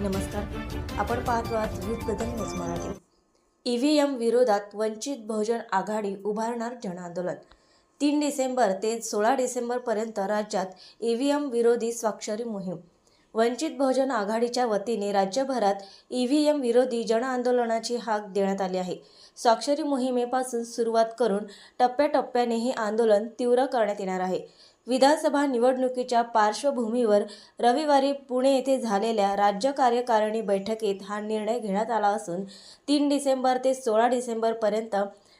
नमस्कार. आपण पाहतो आज विविध बदल न्यूज मराठी. ईव्हीएम विरोधात वंचित बहुजन आघाडी उभारणार जनआंदोलन. तीन डिसेंबर ते सोळा डिसेंबरपर्यंत राज्यात ई व्ही एम विरोधी स्वाक्षरी मोहीम. वंचित बहुजन आघाडीच्या वतीने राज्यभरात ई व्ही एम विरोधी जनआंदोलनाची हाक देण्यात आली आहे. स्वाक्षरी मोहिमेपासून सुरुवात करून टप्प्याटप्प्याने हे आंदोलन तीव्र करण्यात येणार आहे. विधानसभा निवडणुकीच्या पार्श्वभूमीवर रविवारी पुणे येथे झालेल्या राज्य कार्यकारिणी बैठकीत हा निर्णय घेण्यात आला असून तीन डिसेंबर ते सोळा डिसेंबरपर्यंत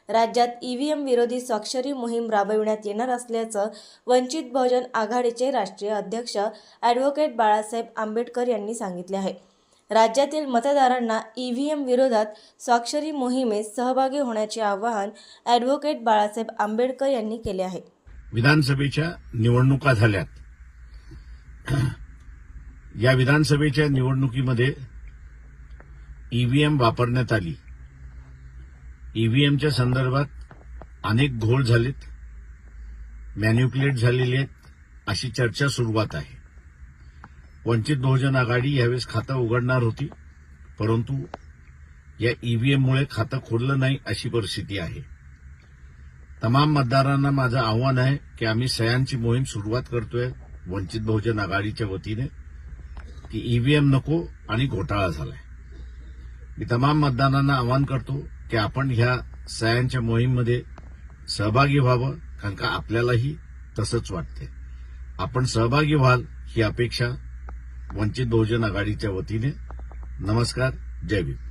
राज्यात ईव्हीएम विरोधी स्वाक्षरी मोहीम राबविण्यात येणार असल्याचं वंचित बहुजन आघाडीचे राष्ट्रीय अध्यक्ष ॲडव्होकेट बाळासाहेब आंबेडकर यांनी सांगितले आहे. राज्यातील मतदारांना ईव्हीएम विरोधात स्वाक्षरी मोहिमेत सहभागी होण्याचे आवाहन ॲडव्होकेट बाळासाहेब आंबेडकर यांनी केले आहे. विधानसभेच्या निवडणुका झाल्यात. या विधानसभेच्या निवडणुकीमध्ये ईव्हीएम वापरण्यात आली. ईव्हीएमच्या संदर्भात अनेक घोळ झालेत मॅन्युक्युलेट झालेले आहेत अशी चर्चा सुरुवात आहे. वंचित बहुजन आघाडी यावेळेस खातं उघडणार होती परंतु या ईव्हीएममुळे खातं खोललं नाही अशी परिस्थिती आहे. तमाम मतदारांना माझं आव्हान आहे की आम्ही सह्यांची मोहीम सुरुवात करतोय वंचित बहुजन आघाडीच्या वतीने. की ईव्हीएम नको आणि घोटाळा झालाय. मी तमाम मतदारांना आवाहन करतो की आपण ह्या सह्यांच्या मोहीममध्ये सहभागी व्हावं कारण का आपल्यालाही तसंच वाटते आपण सहभागी व्हाल ही अपेक्षा वंचित बहुजन आघाडीच्या वतीने. नमस्कार जय भीम.